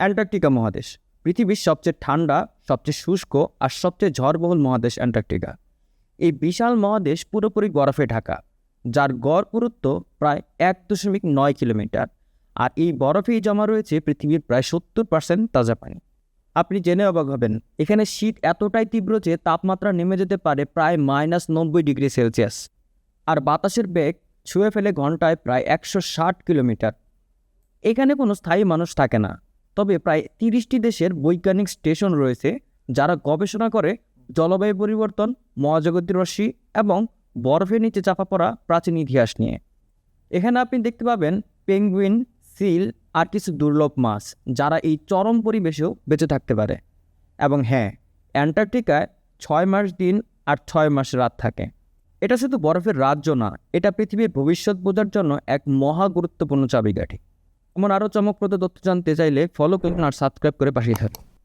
Antarctica মহাদেশ। পৃথিবীর সবচেয়ে ঠান্ডা, সবচেয়ে শুষ্ক আর সবচেয়ে ঝড়বহুল মহাদেশ অ্যান্টার্কটিকা। এই বিশাল মহাদেশ পুরোপুরি বরফে ঢাকা, যার গড় পুরুত্ব প্রায় এক দশমিক নয় কিলোমিটার। আর এই বরফেই জমা রয়েছে পৃথিবীর প্রায় সত্তর পার্সেন্ট তাজা পানি। আপনি জেনে অবাক হবেন, এখানে শীত এতটাই তীব্র যে তাপমাত্রা নেমে যেতে পারে প্রায় মাইনাস নব্বই ডিগ্রি সেলসিয়াস। আর বাতাসের বেগ ছুঁয়ে ফেলে ঘন্টায় প্রায় একশো ষাট কিলোমিটার। এখানে কোনো স্থায়ী মানুষ থাকে না। তবে প্রায় তিরিশটি দেশের বৈজ্ঞানিক স্টেশন রয়েছে, যারা গবেষণা করে জলবায়ু পরিবর্তন মহাজগতির রশ্মি এবং বরফের নিচে চাপা পড়া প্রাচীন ইতিহাস নিয়ে। এখানে আপনি দেখতে পাবেন পেঙ্গুইন, সিল আর কিছু দুর্লভ মাছ, যারা এই চরম পরিবেশেও বেঁচে থাকতে পারে। এবং হ্যাঁ অ্যান্টার্কটিকায় ছয় মাস দিন আর ছয় মাস রাত থাকে। এটা শুধু বরফের রাজ্য না, এটা পৃথিবীর ভবিষ্যৎ বোঝার জন্য এক মহা গুরুত্বপূর্ণ চাবিকাঠি। এমন আরও চমকপ্রদ তথ্য জানতে চাইলে ফলো করুন আর সাবস্ক্রাইব করে পাশে থাকুন।